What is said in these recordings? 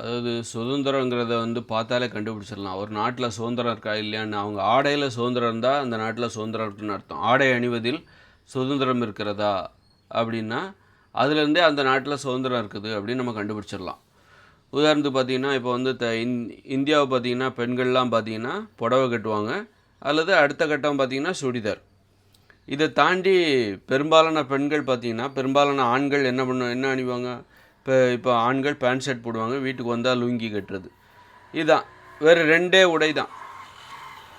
அதாவது சுதந்திரங்கிறத வந்து பார்த்தாலே கண்டுபிடிச்சிடலாம். ஒரு நாட்டில் சுதந்திரம் இருக்கா இல்லையான்னு அவங்க ஆடையில் சுதந்திரம் இருந்தால் அந்த நாட்டில் சுதந்திரம் இருக்குன்னு அர்த்தம். ஆடை அணிவதில் சுதந்திரம் இருக்கிறதா அப்படின்னா அதுலேருந்தே அந்த நாட்டில் சுதந்திரம் இருக்குது அப்படின்னு நம்ம கண்டுபிடிச்சிடலாம். உதாரணத்துக்கு பார்த்தீங்கன்னா இப்போ வந்து த இந் இந்தியாவை பார்த்திங்கன்னா பெண்கள்லாம் பார்த்தீங்கன்னா புடவை கட்டுவாங்க. அல்லது அடுத்த கட்டம் பார்த்தீங்கன்னா சுடிதார். இதை தாண்டி பெரும்பாலான பெண்கள் பார்த்தீங்கன்னா பெரும்பாலான ஆண்கள் என்ன பண்ண என்ன அணிவாங்க? இப்போ இப்போ ஆண்கள் பேண்ட் ஷர்ட் போடுவாங்க வீட்டுக்கு வந்தால் லுங்கி கட்டுறது. இதுதான் வேறு ரெண்டே உடை தான்.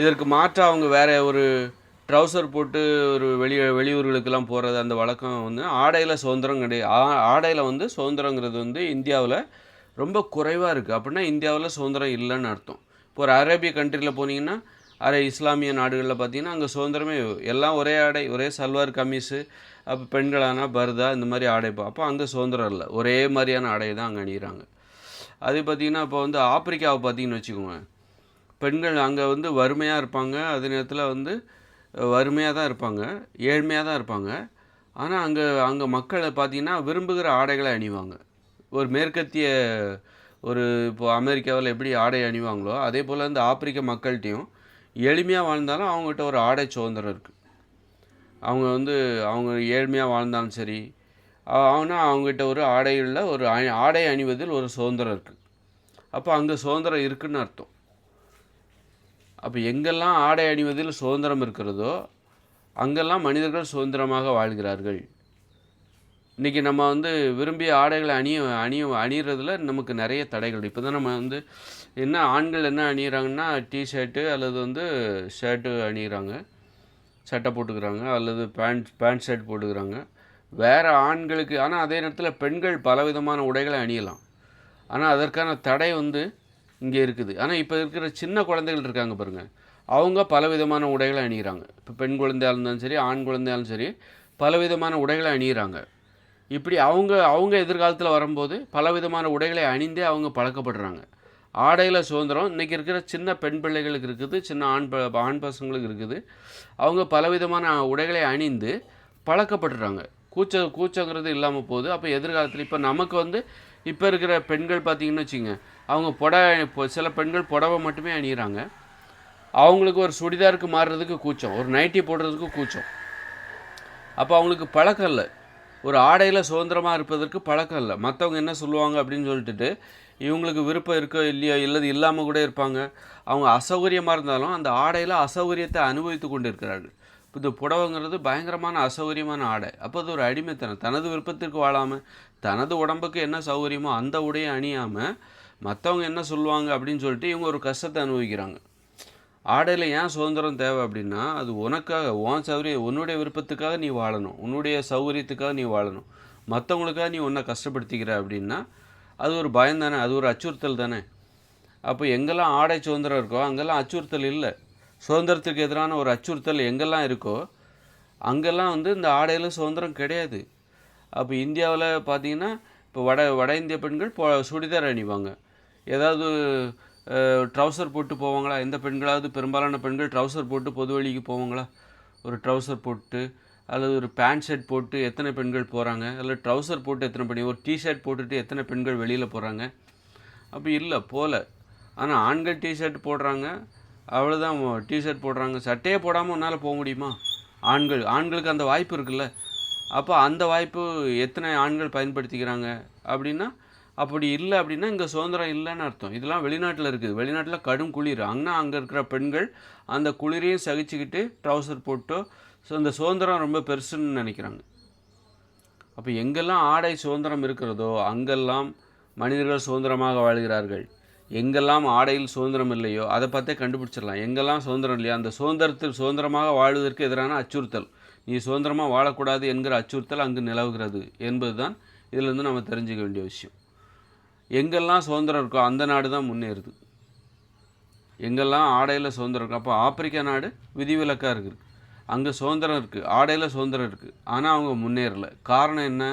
இதற்கு மாற்றாக அவங்க வேறு ஒரு ட்ரௌசர் போட்டு ஒரு வெளி வெளியூர்களுக்கெல்லாம் போகிறது அந்த வழக்கம் வந்து ஆடையில் சுதந்திரம் கிடையாது ஆ ஆடையில் வந்து சுதந்திரங்கிறது வந்து இந்தியாவில் ரொம்ப குறைவாக இருக்குது அப்படின்னா இந்தியாவில் சுதந்திரம் இல்லைன்னு அர்த்தம். இப்போ ஒரு அரேபிய கண்ட்ரியில் போனீங்கன்னா அரை இஸ்லாமிய நாடுகளில் பார்த்தீங்கன்னா அங்கே சுதந்திரமே எல்லாம் ஒரே ஆடை ஒரே சல்வார் கமீஸு அப்போ பெண்களானால் பர்தா இந்த மாதிரி ஆடை அப்போ அங்கே சுதந்திரம் இல்லை. ஒரே மாதிரியான ஆடையை தான் அங்கே அணிகிறாங்க அது பார்த்திங்கன்னா இப்போ வந்து ஆப்பிரிக்காவை பார்த்தீங்கன்னு வச்சுக்கோங்க. பெண்கள் அங்கே வந்து வறுமையாக இருப்பாங்க. அதே நேரத்தில் வந்து வறுமையாக தான் இருப்பாங்க. ஏழ்மையாக தான் இருப்பாங்க. ஆனால் அங்கே அங்கே மக்களை பார்த்தீங்கன்னா விரும்புகிற ஆடைகளை அணிவாங்க. ஒரு மேற்கத்திய ஒரு இப்போ அமெரிக்காவில் எப்படி ஆடை அணிவாங்களோ அதே போல் இந்த ஆப்பிரிக்க மக்கள்கிட்டையும் எளிமையாக வாழ்ந்தாலும் அவங்ககிட்ட ஒரு ஆடை சுதந்திரம் இருக்குது அவங்க வந்து அவங்க ஏழ்மையாக வாழ்ந்தாலும் சரி ஆனால் அவங்ககிட்ட ஒரு ஆடைகளில் ஒரு அணி- ஆடை அணிவதில் ஒரு சுதந்திரம் இருக்குது அப்போ அங்கே சுதந்திரம் இருக்குன்னு அர்த்தம். அப்போ எங்கெல்லாம் ஆடை அணிவதில் சுதந்திரம் இருக்கிறதோ அங்கெல்லாம் மனிதர்கள் சுதந்திரமாக வாழ்கிறார்கள். இன்றைக்கி நம்ம வந்து விரும்பிய ஆடைகளை அணிய அணிய அணிகிறதுல நமக்கு நிறைய தடைகள். இப்போ தான் நம்ம வந்து என்ன ஆண்கள் என்ன அணிகிறாங்கன்னா டிஷர்ட்டு அல்லது வந்து ஷர்ட்டு அணிகிறாங்க சட்டை போட்டுக்கிறாங்க அல்லது பேண்ட் பேண்ட் ஷர்ட் போட்டுக்கிறாங்க. வேறு ஆண்களுக்கு ஆனால் அதே நேரத்தில் பெண்கள் பலவிதமான உடைகளை அணியலாம். ஆனால் அதற்கான தடை வந்து இங்கே இருக்குது. ஆனால் இப்போ இருக்கிற சின்ன குழந்தைகள் இருக்காங்க பாருங்கள் அவங்க பலவிதமான உடைகளை அணிகிறாங்க இப்போ பெண் குழந்தையாக இருந்தாலும் சரி ஆண் குழந்தையாலும் சரி பலவிதமான உடைகளை அணிகிறாங்க இப்படி அவங்க அவங்க எதிர்காலத்தில் வரும்போது பலவிதமான உடைகளை அணிந்தே அவங்க பழக்கப்படுறாங்க. ஆடையில் சுதந்திரம் இன்றைக்கி இருக்கிற சின்ன பெண் பிள்ளைகளுக்கு இருக்குது சின்ன ஆண் ப ஆண் பசங்களுக்கு இருக்குது. அவங்க பலவிதமான உடைகளை அணிந்து பழக்கப்படுறாங்க. கூச்ச கூச்சங்கிறது இல்லாமல் போகுது. அப்போ எதிர்காலத்தில் இப்போ நமக்கு வந்து இப்போ இருக்கிற பெண்கள் பார்த்திங்கன்னு வச்சுங்க அவங்க புடவை சில பெண்கள் புடவை மட்டுமே அணிகிறாங்க அவங்களுக்கு ஒரு சுடிதாருக்கு மாறுறதுக்கு கூச்சம் ஒரு நைட்டி போடுறதுக்கு கூச்சம். அப்போ அவங்களுக்கு பழக்கம் இல்லை. ஒரு ஆடையில் சுதந்திரமாக இருப்பதற்கு பழக்கம் இல்லை. மற்றவங்க என்ன சொல்லுவாங்க அப்படின்னு சொல்லிட்டு இவங்களுக்கு விருப்பம் இருக்கோ இல்லையோ இல்லது இல்லாமல் கூட இருப்பாங்க. அவங்க அசௌகரியமாக இருந்தாலும் அந்த ஆடையில் அசௌகரியத்தை அனுபவித்து கொண்டு இருக்கிறார்கள் இப்போ இந்த புடவைங்கிறது பயங்கரமான அசௌகரியமான ஆடை. அப்போ அது ஒரு அடிமைத்தனம். தனது விருப்பத்திற்கு வாழாமல் தனது உடம்புக்கு என்ன சௌகரியமோ அந்த உடையை அணியாமல் மற்றவங்க என்ன சொல்லுவாங்க அப்படின்னு சொல்லிட்டு இவங்க ஒரு கஷ்டத்தை அனுபவிக்கிறாங்க. ஆடையில் ஏன் சுதந்திரம் தேவை அப்படின்னா அது உனக்காக உன் சௌரிய உன்னுடைய விருப்பத்துக்காக நீ வாழணும். உன்னுடைய சௌகரியத்துக்காக நீ வாழணும். மற்றவங்களுக்காக நீ உன்னை கஷ்டப்படுத்திக்கிற அப்படின்னா அது ஒரு பயம் தானே அது ஒரு அச்சுறுத்தல் தானே. அப்போ எங்கெல்லாம் ஆடை சுதந்திரம் இருக்கோ அங்கெல்லாம் அச்சுறுத்தல் இல்லை. சுதந்திரத்துக்கு எதிரான ஒரு அச்சுறுத்தல் எங்கெல்லாம் இருக்கோ அங்கெல்லாம் வந்து இந்த ஆடையில் சுதந்திரம் கிடையாது. அப்போ இந்தியாவில் பார்த்தீங்கன்னா இப்போ வட வட இந்திய பெண்கள் பொ சுடிதார் அணிவாங்க. ஏதாவது ட்ரௌசர் போட்டு போவாங்களா? எந்த பெண்களாவது பெரும்பாலான பெண்கள் ட்ரௌசர் போட்டு பொது வழிக்கு போவாங்களா? ஒரு ட்ரௌசர் போட்டு அல்லது ஒரு பேண்ட் ஷர்ட் போட்டு எத்தனை பெண்கள் போகிறாங்க அல்லது ட்ரௌசர் போட்டு எத்தனை பெண் ஒரு டிஷர்ட் போட்டுட்டு எத்தனை பெண்கள் வெளியில் போகிறாங்க அப்படி இல்லை போகல ஆனால் ஆண்கள் டிஷர்ட் போடுறாங்க அவ்வளோதான் டிஷர்ட் போடுறாங்க. சட்டையே போடாமல் உன்னால் போக முடியுமா? ஆண்கள் ஆண்களுக்கு அந்த வாய்ப்பு இருக்குல்ல. அப்போ அந்த வாய்ப்பு எத்தனை ஆண்கள் பயன்படுத்திக்கிறாங்க? அப்படின்னா அப்படி இல்லை அப்படின்னா இங்கே சுதந்திரம் இல்லைன்னு அர்த்தம். இதெல்லாம் வெளிநாட்டில் இருக்குது. வெளிநாட்டில் கடும் குளிர். அங்கே அங்கே இருக்கிற பெண்கள் அந்த குளிரையும் சகிச்சுக்கிட்டு ட்ரௌசர் போட்டோ ஸோ அந்த சுதந்திரம் ரொம்ப பெருசுன்னு நினைக்கிறாங்க. அப்போ எங்கெல்லாம் ஆடை சுதந்திரம் இருக்கிறதோ அங்கெல்லாம் மனிதர்கள் சுதந்திரமாக வாழ்கிறார்கள். எங்கெல்லாம் ஆடையில் சுதந்திரம் இல்லையோ அதை பார்த்தே கண்டுபிடிச்சிடலாம். எங்கெல்லாம் சுதந்திரம் இல்லையோ அந்த சுதந்திரத்தில் சுதந்திரமாக வாழ்வதற்கு எதிரான அச்சுறுத்தல். நீ சுதந்திரமாக வாழக்கூடாது என்கிற அச்சுறுத்தல் அங்கு நிலவுகிறது என்பது தான் இதிலிருந்து நம்ம தெரிஞ்சுக்க வேண்டிய விஷயம். எங்கெல்லாம் சுதந்திரம் இருக்கோ அந்த நாடு தான் முன்னேறுது. எங்கெல்லாம் ஆடையில் சுதந்திரம் இருக்கோ அப்போ ஆப்பிரிக்கா நாடு விதிவிலக்காக இருக்குது. அங்கே சுதந்திரம் இருக்குது ஆடையில் சுதந்திரம் இருக்குது ஆனால் அவங்க முன்னேறல. காரணம் என்ன?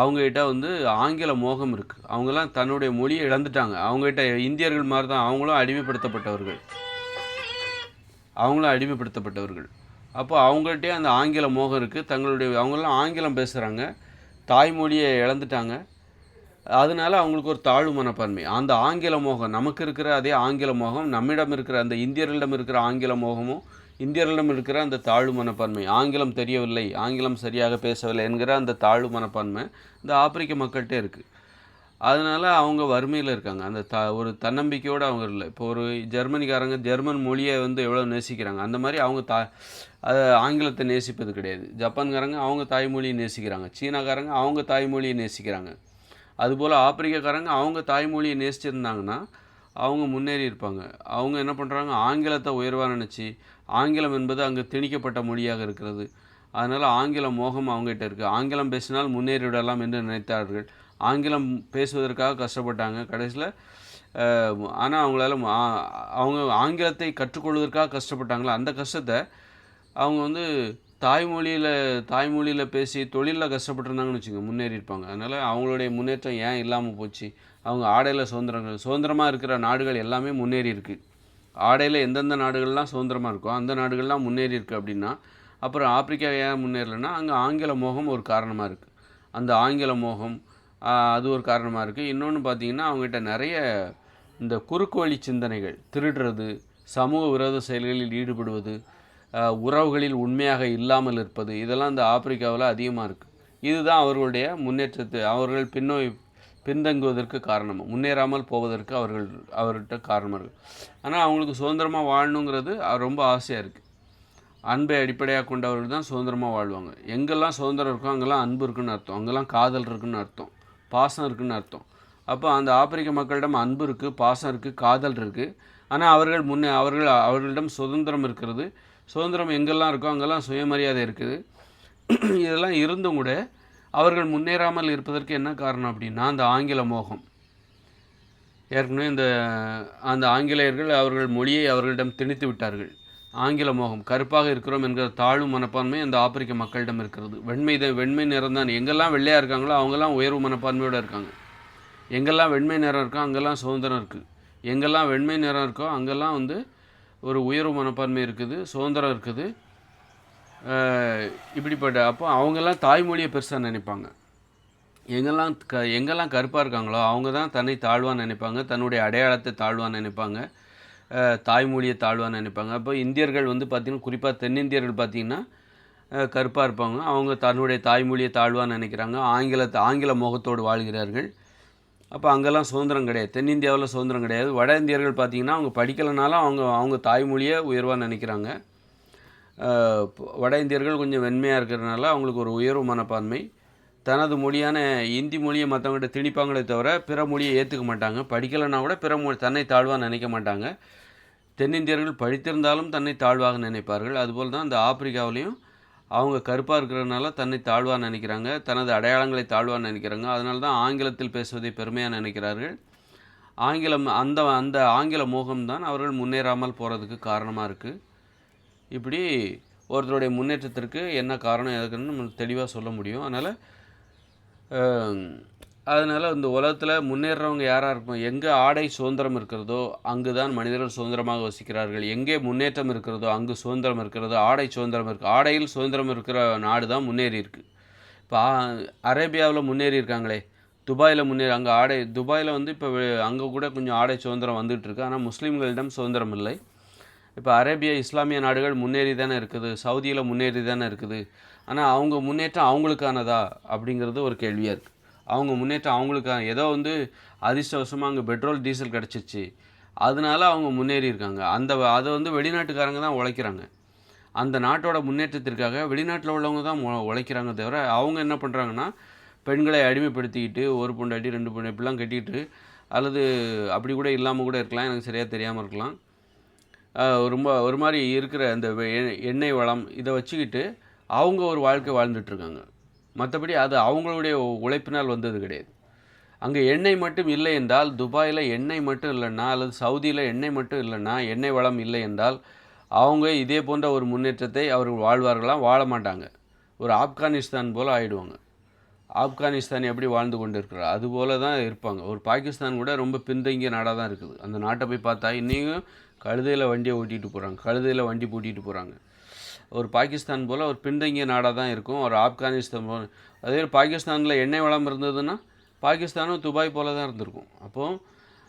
அவங்ககிட்ட வந்து ஆங்கில மோகம் இருக்குது அவங்கெல்லாம் தன்னுடைய மொழியை இழந்துட்டாங்க. அவங்ககிட்ட இந்தியர்கள் மாதிரி தான் அவங்களும் அடிமைப்படுத்தப்பட்டவர்கள். அவங்களும் அடிமைப்படுத்தப்பட்டவர்கள். அப்போ அவங்கள்ட்டே அந்த ஆங்கில மோகம் இருக்குது தங்களுடைய அவங்களாம் ஆங்கிலம் பேசுகிறாங்க தாய்மொழியை இழந்துட்டாங்க. அதனால அவங்களுக்கு ஒரு தாழ்வு மனப்பான்மை. அந்த ஆங்கில மோகம் நமக்கு இருக்கிற அதே ஆங்கில மோகம் நம்மிடம் இருக்கிற அந்த இந்தியர்களிடம் இருக்கிற ஆங்கில மோகமும் இந்தியர்களிடம் இருக்கிற அந்த தாழ்வு மனப்பான்மை. ஆங்கிலம் தெரியவில்லை ஆங்கிலம் சரியாக பேசவில்லை என்கிற அந்த தாழ்வு மனப்பான்மை இந்த ஆப்பிரிக்க மக்கள்கிட்ட இருக்குது அதனால் அவங்க வறுமையில் இருக்காங்க. அந்த த ஒரு தன்னம்பிக்கையோடு அவங்க இல்லை. இப்போ ஒரு ஜெர்மனிக்காரங்க ஜெர்மன் மொழியை வந்து எவ்வளோ நேசிக்கிறாங்க? அந்த மாதிரி அவங்க தா அது ஆங்கிலத்தை நேசிப்பது கிடையாது. ஜப்பான்காரங்க அவங்க தாய்மொழியை நேசிக்கிறாங்க. சீனாக்காரங்க அவங்க தாய்மொழியை நேசிக்கிறாங்க. அதுபோல் ஆப்பிரிக்காக்காரங்க அவங்க தாய்மொழியை நேசிச்சிருந்தாங்கன்னா அவங்க முன்னேறி இருப்பாங்க. அவங்க என்ன பண்ணுறாங்க ஆங்கிலத்தை உயர்வாக நினச்சி ஆங்கிலம் என்பது அங்கே திணிக்கப்பட்ட மொழியாக இருக்கிறது. அதனால் ஆங்கில மோகம் அவங்ககிட்ட இருக்குது ஆங்கிலம் பேசினால் முன்னேறி விடலாம் என்று நினைத்தார்கள். ஆங்கிலம் பேசுவதற்காக கஷ்டப்பட்டாங்க. கடைசியில் ஆனால் அவங்களால அவங்க ஆங்கிலத்தை கற்றுக்கொள்வதற்காக கஷ்டப்பட்டாங்களா அந்த கஷ்டத்தை அவங்க வந்து தாய்மொழியில் தாய்மொழியில் பேசி தொழிலில் கஷ்டப்பட்டுருந்தாங்கன்னு வச்சுக்கோங்க முன்னேறி இருப்பாங்க. அதனால் அவங்களுடைய முன்னேற்றம் ஏன் இல்லாமல் போச்சு? அவங்க ஆடையில் சுதந்திரங்கள் சுதந்திரமாக இருக்கிற நாடுகள் எல்லாமே முன்னேறி இருக்குது ஆடையில் எந்தெந்த நாடுகள்லாம் சுதந்திரமாக இருக்கோ அந்த நாடுகள்லாம் முன்னேறி இருக்குது அப்படின்னா அப்புறம் ஆப்பிரிக்கா ஏன் முன்னேறலைன்னா அங்கே ஆங்கில மோகம் ஒரு காரணமாக இருக்குது அந்த ஆங்கில மோகம் அது ஒரு காரணமாக இருக்குது இன்னொன்று பார்த்தீங்கன்னா அவங்ககிட்ட நிறைய இந்த குறுக்கு வழி சிந்தனைகள் திருடுறது சமூக விரோத செயல்களில் ஈடுபடுவது உறவுகளில் உண்மையாக இல்லாமல் இருப்பது. இதெல்லாம் இந்த ஆப்பிரிக்காவில் அதிகமாக இருக்குது இதுதான் அவர்களுடைய முன்னேற்றத்தை அவர்கள் பின்னோய் பின்தங்குவதற்கு காரணம். முன்னேறாமல் போவதற்கு அவர்கள் அவர்கிட்ட காரணமாக இருக்குது ஆனால் அவங்களுக்கு சுதந்திரமாக வாழணுங்கிறது ரொம்ப ஆசையாக இருக்குது அன்பை அடிப்படையாக கொண்டவர்கள் தான் சுதந்திரமாக வாழ்வாங்க. எங்கெல்லாம் சுதந்திரம் இருக்கோ அங்கெல்லாம் அன்பு இருக்குன்னு அர்த்தம். அங்கெல்லாம் காதல் இருக்குன்னு அர்த்தம். பாசம் இருக்குன்னு அர்த்தம். அப்போ அந்த ஆப்பிரிக்க மக்களிடம் அன்பு இருக்குது பாசம் இருக்குது காதல் இருக்குது ஆனால் அவர்கள் முன்னே அவர்கள் அவர்களிடம் சுதந்திரம் இருக்கிறது. சுதந்திரம் எங்கெல்லாம் இருக்கோ அங்கெல்லாம் சுயமரியாதை இருக்குது. இதெல்லாம் இருந்தும் கூட அவர்கள் முன்னேறாமல் இருப்பதற்கு என்ன காரணம் அப்படின்னா அந்த ஆங்கில மோகம். ஏற்கனவே இந்த அந்த ஆங்கிலேயர்கள் அவர்கள் மொழியை அவர்களிடம் திணித்து விட்டார்கள். ஆங்கில மோகம் கருப்பாக இருக்கிறோம் என்கிற தாழ்வு மனப்பான்மை அந்த ஆப்பிரிக்க மக்களிடம் இருக்கிறது. வெண்மை தான் வெண்மை நிறம் தான். எங்கெல்லாம் வெள்ளையாக இருக்காங்களோ அவங்கெல்லாம் உயர்வு மனப்பான்மையோடு இருக்காங்க. எங்கெல்லாம் வெண்மை நிறம் இருக்கோ அங்கெல்லாம் சுதந்திரம் இருக்குது எங்கெல்லாம் வெண்மை நிறம் இருக்கோ அங்கெல்லாம் வந்து ஒரு உயர்வு மனப்பான்மை இருக்குது சுதந்திரம் இருக்குது. இப்படிப்பட்ட அப்போ அவங்கெல்லாம் தாய்மொழியை பெருசாக நினைப்பாங்க. எங்கெல்லாம் க எங்கெல்லாம் கருப்பாக இருக்காங்களோ அவங்க தான் தன்னை தாழ்வாக நினைப்பாங்க தன்னுடைய அடையாளத்தை தாழ்வாக நினைப்பாங்க தாய்மொழியை தாழ்வாக நினைப்பாங்க. அப்போ இந்தியர்கள் வந்து பார்த்திங்கன்னா குறிப்பாக தென்னிந்தியர்கள் பார்த்திங்கன்னா கருப்பாக இருப்பாங்க. அவங்க தன்னுடைய தாய்மொழியை தாழ்வாக நினைக்கிறாங்க. ஆங்கிலத்தை ஆங்கில முகத்தோடு வாழ்கிறார்கள். அப்போ அங்கெல்லாம் சுதந்திரம் கிடையாது. தென்னிந்தியாவில் சுதந்திரம் கிடையாது. வட இந்தியர்கள் பார்த்திங்கன்னா அவங்க படிக்கலைனாலும் அவங்க அவங்க தாய்மொழியை உயர்வாக நினைக்கிறாங்க. வட இந்தியர்கள் கொஞ்சம் வெண்மையாக இருக்கிறதுனால அவங்களுக்கு ஒரு உயர்வு மனப்பான்மை. தனது மொழியான இந்தி மொழியை மற்றவங்ககிட்ட திணிப்பாங்களே தவிர பிற மொழியை ஏற்றுக்க மாட்டாங்க. படிக்கலைன்னா கூட பிற மொழி தன்னை தாழ்வாக நினைக்க மாட்டாங்க. தென்னிந்தியர்கள் படித்திருந்தாலும் தன்னை தாழ்வாக நினைப்பார்கள். அதுபோல் தான் இந்த ஆப்பிரிக்காவிலையும் அவங்க கருப்பாக இருக்கிறதுனால தன்னை தாழ்வாக நினைக்கிறாங்க தனது அடையாளங்களை தாழ்வாக நினைக்கிறாங்க. அதனால தான் ஆங்கிலத்தில் பேசுவதை பெருமையாக நினைக்கிறார்கள். ஆங்கிலம் அந்த அந்த ஆங்கில மோகம்தான் அவர்கள் முன்னேறாமல் போகிறதுக்கு காரணமாக இருக்குது இப்படி ஒருத்தருடைய முன்னேற்றத்திற்கு என்ன காரணம் எதுக்குன்னு நம்ம தெளிவாக சொல்ல முடியும். அதனால் அதனால் இந்த உலகத்தில் முன்னேறவங்க யாராக இருக்கும் எங்கே ஆடை சுதந்திரம் இருக்கிறதோ அங்கு தான் மனிதர்கள் சுதந்திரமாக வசிக்கிறார்கள். எங்கே முன்னேற்றம் இருக்கிறதோ அங்கு சுதந்திரம் இருக்கிறதோ. ஆடை சுதந்திரம் இருக்குது ஆடையில் சுதந்திரம் இருக்கிற நாடு தான் முன்னேறி இருக்குது இப்போ அரேபியாவில் முன்னேறி இருக்காங்களே. துபாயில் முன்னேறி அங்கே ஆடை துபாயில் வந்து இப்போ அங்கே கூட கொஞ்சம் ஆடை சுதந்திரம் வந்துகிட்ருக்கு ஆனால் முஸ்லீம்களிடம் சுதந்திரம் இல்லை. இப்போ அரேபிய இஸ்லாமிய நாடுகள் முன்னேறி தானே இருக்குது. சவுதியில் முன்னேறி தானே இருக்குது. ஆனால் அவங்க முன்னேற்றம் அவங்களுக்கானதா? அப்படிங்கிறது ஒரு கேள்வியாக இருக்குது அவங்க முன்னேற்றம் அவங்களுக்கு ஏதோ வந்து அதிர்ஷ்டவசமாக அங்கே பெட்ரோல் டீசல் கிடச்சிச்சு அதனால அவங்க முன்னேறி இருக்காங்க. அந்த அதை வந்து வெளிநாட்டுக்காரங்க தான் உழைக்கிறாங்க. அந்த நாட்டோட முன்னேற்றத்திற்காக வெளிநாட்டில் உள்ளவங்க தான் உழைக்கிறாங்க தவிர அவங்க என்ன பண்ணுறாங்கன்னா பெண்களை அடிமைப்படுத்திக்கிட்டு ஒரு பொண்டாட்டி ரெண்டு பொண்ணு இப்படிலாம் கட்டிக்கிட்டு அல்லது அப்படி கூட இல்லாமல் கூட இருக்கலாம். எனக்கு சரியாக தெரியாமல் இருக்கலாம். ரொம்ப ஒரு மாதிரி இருக்கிற அந்த எண்ணெய் வளம் இதை வச்சுக்கிட்டு அவங்க ஒரு வாழ்க்கை வாழ்ந்துட்டுருக்காங்க மற்றபடி அது அவங்களுடைய உழைப்பினால் வந்தது கிடையாது. அங்கே எண்ணெய் மட்டும் இல்லை என்றால் துபாயில் எண்ணெய் மட்டும் இல்லைன்னா அல்லது சவுதியில் எண்ணெய் மட்டும் இல்லைன்னா எண்ணெய் வளம் இல்லை என்றால் அவங்க இதே போன்ற ஒரு முன்னேற்றத்தை அவர்கள் வாழ்வார்களாம் வாழ மாட்டாங்க. ஒரு ஆப்கானிஸ்தான் போல் ஆயிடுவாங்க. ஆப்கானிஸ்தான் எப்படி வாழ்ந்து கொண்டு இருக்கிறார் அதுபோல தான் இருப்பாங்க. ஒரு பாகிஸ்தான் கூட ரொம்ப பின்தங்கிய நாடாக தான் இருக்குது. அந்த நாட்டை போய் பார்த்தா இன்னையும் கழுதையில் வண்டியை ஓட்டிகிட்டு போகிறாங்க. கழுதையில் வண்டி பூட்டிகிட்டு போகிறாங்க. ஒரு பாகிஸ்தான் போல் ஒரு பின்தங்கிய நாடாக தான் இருக்கும். ஒரு ஆப்கானிஸ்தான் போல். அதே பாகிஸ்தானில் எண்ணெய் வளம் இருந்ததுன்னா பாகிஸ்தானும் துபாய் போல தான் இருந்திருக்கும். அப்போது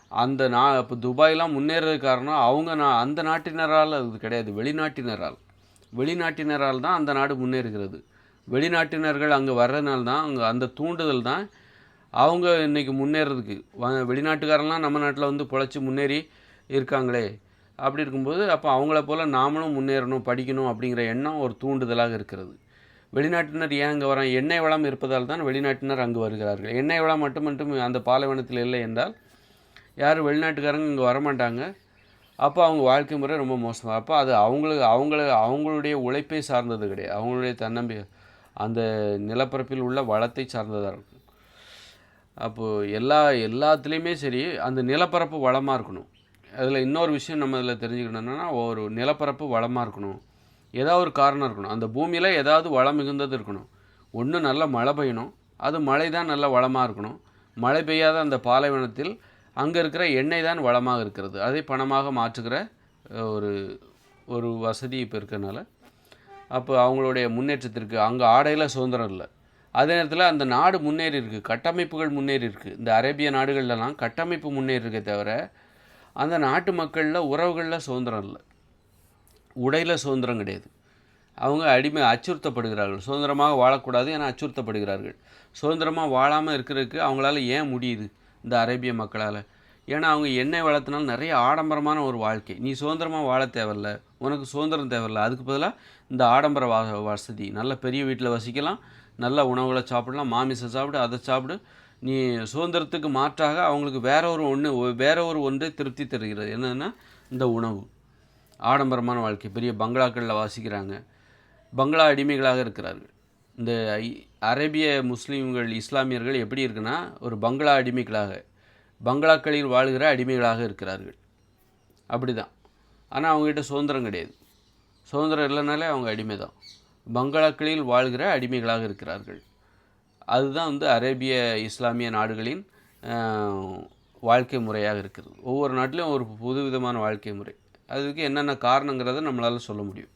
அந்த நா இப்போ துபாய்லாம் முன்னேறது காரணம் அவங்க நான் அந்த நாட்டினரால் அது கிடையாது. வெளிநாட்டினரால். வெளிநாட்டினரால் தான் அந்த நாடு முன்னேறுகிறது. வெளிநாட்டினர்கள் அங்கே வர்றதுனால தான் அங்கே அந்த தூண்டுதல் தான் அவங்க இன்றைக்கி முன்னேறதுக்கு. வ- வெளிநாட்டுக்காரெல்லாம் நம்ம நாட்டில் வந்து பொழைச்சி முன்னேறி இருக்காங்களே. அப்படி இருக்கும்போது அப்போ அவங்கள போல் நாமளும் முன்னேறணும் படிக்கணும் அப்படிங்கிற எண்ணம் ஒரு தூண்டுதலாக இருக்கிறது. வெளிநாட்டினர் ஏன் அங்கே வரான் எண்ணெய் வளம் இருப்பதால் தான் வெளிநாட்டினர் அங்கு வருகிறார்கள். எண்ணெய் வளம் மட்டும் மட்டும் அந்த பாலைவனத்தில் இல்லை என்றால் யாரும் வெளிநாட்டுக்காரங்க இங்கே வரமாட்டாங்க. அப்போ அவங்க வாழ்க்கை முறை ரொம்ப மோசமாக அப்போ அது அவங்களுக்கு அவங்கள அவங்களுடைய உழைப்பை சார்ந்தது கிடையாது. அவங்களுடைய தன்னம்பி அந்த நிலப்பரப்பில் உள்ள வளத்தை சார்ந்ததாக இருக்கும். அப்போது எல்லா எல்லாத்துலேயுமே சரி அந்த நிலப்பரப்பு வளமாக இருக்கணும். அதில் இன்னொரு விஷயம் நம்ம இதில் தெரிஞ்சுக்கணும்னா ஒரு நிலப்பரப்பு வளமாக இருக்கணும். ஏதாவது ஒரு காரணம் இருக்கணும். அந்த பூமியில் ஏதாவது வளம் மிகுந்தது இருக்கணும். ஒன்று நல்ல மழை பெய்யணும். அது மழை தான் நல்ல வளமாக இருக்கணும். மழை பெய்யாத அந்த பாலைவனத்தில் அங்கே இருக்கிற எண்ணெய் தான் வளமாக இருக்கிறது. அதை பணமாக மாற்றுகிற ஒரு ஒரு வசதி இப்போ இருக்கிறனால. அப்போ அவங்களுடைய முன்னேற்றத்திற்கு அங்கே ஆடையில் சுதந்திரம் இல்லை. அதே நேரத்தில் அந்த நாடு முன்னேறி இருக்குது கட்டமைப்புகள் முன்னேறி இருக்குது இந்த அரேபிய நாடுகள்லாம் கட்டமைப்பு முன்னேறி இருக்கே தவிர அந்த நாட்டு மக்களில் உறவுகளில் சுதந்திரம் இல்லை. உடையில் சுதந்திரம் கிடையாது. அவங்க அடிமை அச்சுறுத்தப்படுகிறார்கள். சுதந்திரமாக வாழக்கூடாது என அச்சுறுத்தப்படுகிறார்கள். சுதந்திரமாக வாழாமல் இருக்கிறதுக்கு அவங்களால ஏன் முடியுது இந்த அரேபிய மக்களால்? ஏன்னா அவங்க எண்ணெய் வளர்த்தினாலும் நிறைய ஆடம்பரமான ஒரு வாழ்க்கை. நீ சுதந்திரமாக வாழ தேவையில்ல. உனக்கு சுதந்திரம் தேவையில்ல. அதுக்கு பதிலாக இந்த ஆடம்பர வசதி. நல்ல பெரிய வீட்டில் வசிக்கலாம். நல்ல உணவுகளை சாப்பிடலாம். மாமிசம் சாப்பிடு அதை சாப்பிடு. நீ சுதந்திரத்துக்கு மாற்றாக அவங்களுக்கு வேற ஒரு ஒன்று வேற ஒரு ஒன்றை திருப்தி தருகிறது. என்னென்னா இந்த உணவு. ஆடம்பரமான வாழ்க்கை. பெரிய பங்களாக்களில் வாசிக்கிறாங்க. பங்களா அடிமைகளாக இருக்கிறார்கள். இந்த அரேபிய முஸ்லீம்கள் இஸ்லாமியர்கள் எப்படி இருக்குன்னா ஒரு பங்களா அடிமைகளாக பங்களாக்களில் வாழ்கிற அடிமைகளாக இருக்கிறார்கள். அப்படிதான். ஆனால் அவங்ககிட்ட சுதந்திரம் கிடையாது. சுதந்திரம் இல்லைனாலே அவங்க அடிமை தான் பங்களாக்களில் வாழ்கிற அடிமைகளாக இருக்கிறார்கள். அதுதான் வந்து அரேபிய இஸ்லாமிய நாடுகளின் வாழ்க்கை முறையாக இருக்குது. ஒவ்வொரு நாட்டிலையும் ஒரு புதுவிதமான வாழ்க்கை முறை. அதுக்கு என்னென்ன காரணங்கிறத நம்மளால் சொல்ல முடியும்.